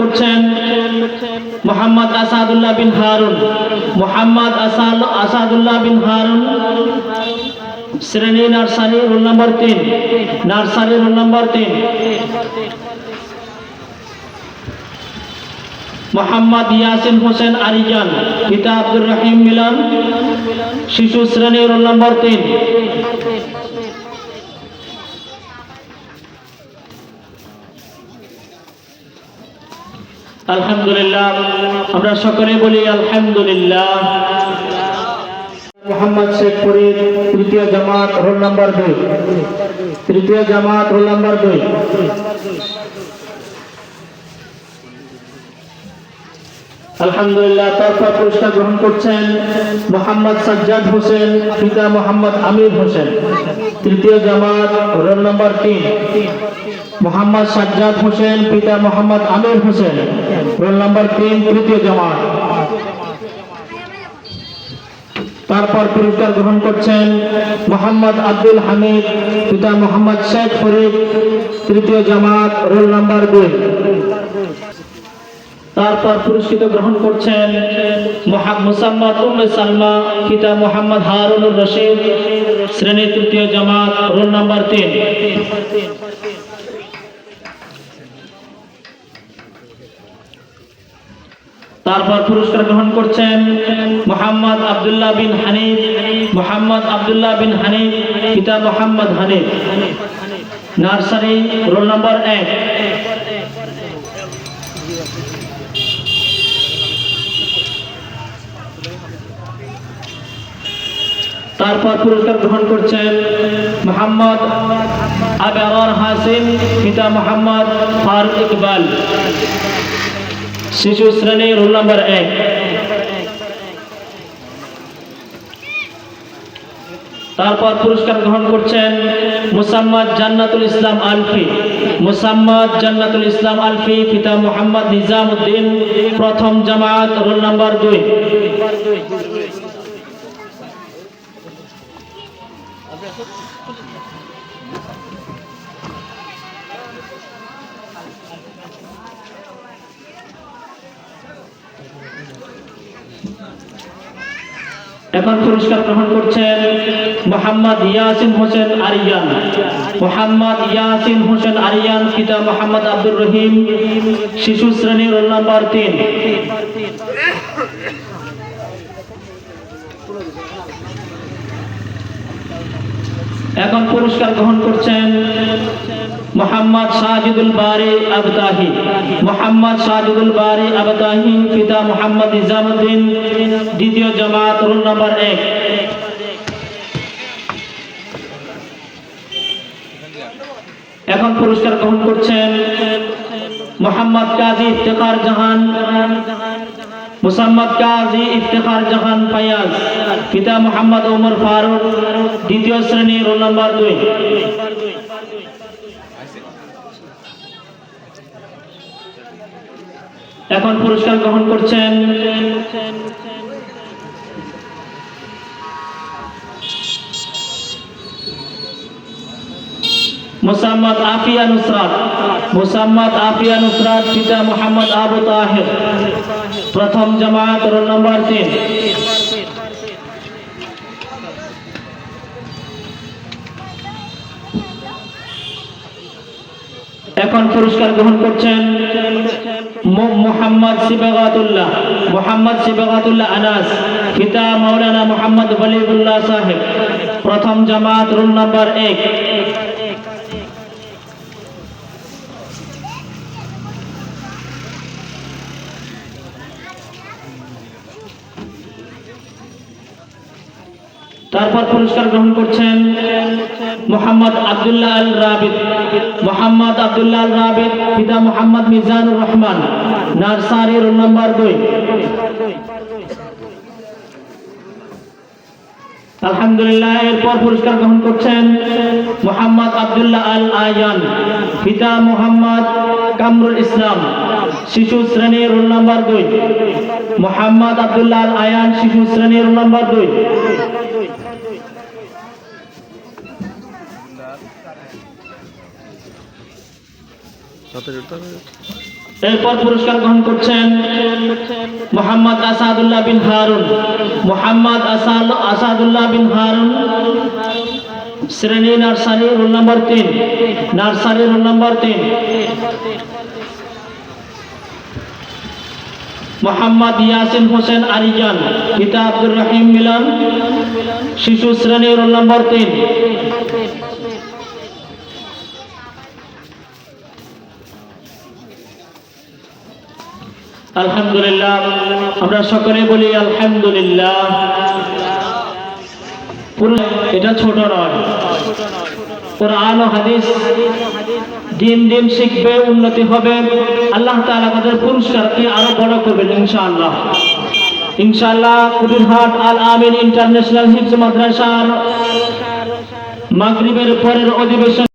করছেন মোহাম্মদ আসাদুল্লাহ বিন হারুন। মোহাম্মদ আসাল- আসাদুল্লাহ বিন হারুন শ্রেণি nursery roll নম্বর তিন। নার্সারি রোল নম্বর তিন। মোহাম্মদ ইয়াসিন হোসেন আরিজান, পিতা আব্দুর রহিম মিলন, শিশু শ্রেণি রোল নম্বর তিন। আলহামদুলিল্লাহ। আমরা সকলে বলি আলহামদুলিল্লাহ। মোহাম্মদ শেখ ফরিদ, তৃতীয় জামাত, রোল নম্বর দুই। তৃতীয় জামাত, রোল নম্বর দুই। আলহামদুলিল্লাহ তারপর পুরস্কার গ্রহণ করছেন মোহাম্মদ সাজ্জাদ হোসেন, পিতা মোহাম্মদ আমির হোসেন। তৃতীয় জামাত, রোল নম্বর তিন। মোহাম্মদ সাজ্জাদ হোসেন, পিতা মোহাম্মদ আমির হোসেন। রোল নাম্বার তিন তৃতীয় জামাত। তারপর পুরস্কার গ্রহণ করছেন মোহাম্মদ আব্দুল হামিদ, পিতা মোহাম্মদ শেখ ফরিদ, তৃতীয় জামাত, রোল নাম্বার দুই। তারপর পুরস্কৃত গ্রহণ করছেন মুসাম্মদ উম্মে সালমা, পিতা মোহাম্মদ হারুনুর রশিদ শ্রেণি তৃতীয় জামাত, রোল নাম্বার তিন। তারপর পুরস্কার গ্রহণ করছেন মোহাম্মদ আব্দুল্লাহ বিন হানিফ। মোহাম্মদ আব্দুল্লাহ বিন হানিফ, পিতা Mohammad Hanif. Nursery, roll number এক। তারপর পুরস্কার গ্রহণ করছেন মোহাম্মদ আবরার হাসিন পিতা মোহাম্মদ ফারুক ইকবাল। শিশু শ্রেণি রোল নম্বর এক। তারপর পুরস্কার গ্রহণ করছেন মুসাম্মদ জান্নাতুল ইসলাম আলফি। মুসাম্মদ জান্নাতুল ইসলাম আলফি পিতা মোহাম্মদ নিজাম উদ্দিন প্রথম জামাত রোল নম্বর দুই। এখন পুরস্কার গ্রহণ করছেন মোহাম্মদ ইয়াসিন হোসেন আরিয়ান। মোহাম্মদ ইয়াসিন হোসেন আরিয়ান, পিতা মোহাম্মদ আব্দুর রহিম, শিশু শ্রেণির রোল নাম্বার তিন। এখন পুরস্কার গ্রহণ করছেন মোহাম্মদ সাজিদুল বারি আবতাহি। মোহাম্মদ সাজিদুল বারি আবতাহি, পিতা মোহাম্মদ নিজামুদ্দিন, দ্বিতীয় জামাত রোল নম্বর এখন পুরস্কার গ্রহণ করছেন মোহাম্মদ কাজী ইফতেখার জাহান, মুসাম্মদ কাজী ইফতেখার জাহান ফায়াজ। পিতা মোহাম্মদ ওমর ফারুক, দ্বিতীয় শ্রেণি রোল নম্বর দুই। এখন পুরস্কার গ্রহণ করছেন মুসাম্মদ আফিয়া নুসরাত। মুসাম্মদ আফিয়া নুসরাত, পিতা মোহাম্মদ আবু তাহের। প্রথম জামাত রোল নম্বর তিন। এখন পুরস্কার গ্রহণ করছেন মোহাম্মদ সিবাগাতুল্লাহ মোহাম্মদ সিবাগাতুল্লাহ আনাস, পিতা মৌলানা মোহাম্মদ বলিউল্লাহ সাহেব। প্রথম জামাত রুল নাম্বার এক। তারপর পুরস্কার গ্রহণ করছেন মোহাম্মদ আব্দুল্লাহ আল রাবিদ। মোহাম্মদ আব্দুল্লাহ আল রাবিদ, পিতা Mohammad Mizanur Rahman nursery roll number দুই। আলহামদুলিল্লাহ, এরপর পুরস্কার গ্রহণ করছেন মোহাম্মদ আব্দুল্লাহ আল আয়ান, পিতা মোহাম্মদ কামরুল ইসলাম, শিশু শ্রেণি রোল নম্বর দুই। মোহাম্মদ আব্দুল্লাহ আল আয়ান, শিশু শ্রেণি রোল নম্বর দুই। এরপর পুরস্কার গ্রহণ করছেন মোহাম্মদ আসাদুল্লাহ বিন হারুন। মোহাম্মদ আসাদ আসাদুল্লাহ বিন হারুন শ্রেণি নার্সারি রোল নম্বর তিন। নার্সারি রোল নম্বর তিন। মোহাম্মদ ইয়াসিন হোসেন আরিজান, পিতা আব্দুর রহিম মিলন, শিশু শ্রেণি রোল নম্বর তিন। আলহামদুলিল্লাহ। আমরা সকলে বলি আলহামদুলিল্লাহ। এটা ছোট নয়। কোরআন ও হাদিস দিন দিন শিখবে, উন্নতি হবে। আল্লাহ তাআলা তাদের পুরস্কারকে আরও বড় করবেন ইনশাআল্লাহ। ইনশাআল্লাহ কুটিরহাট আল আমিন ইন্টারন্যাশনাল হিফজ মাদ্রাসার মাগরিবের পরের অধিবেশন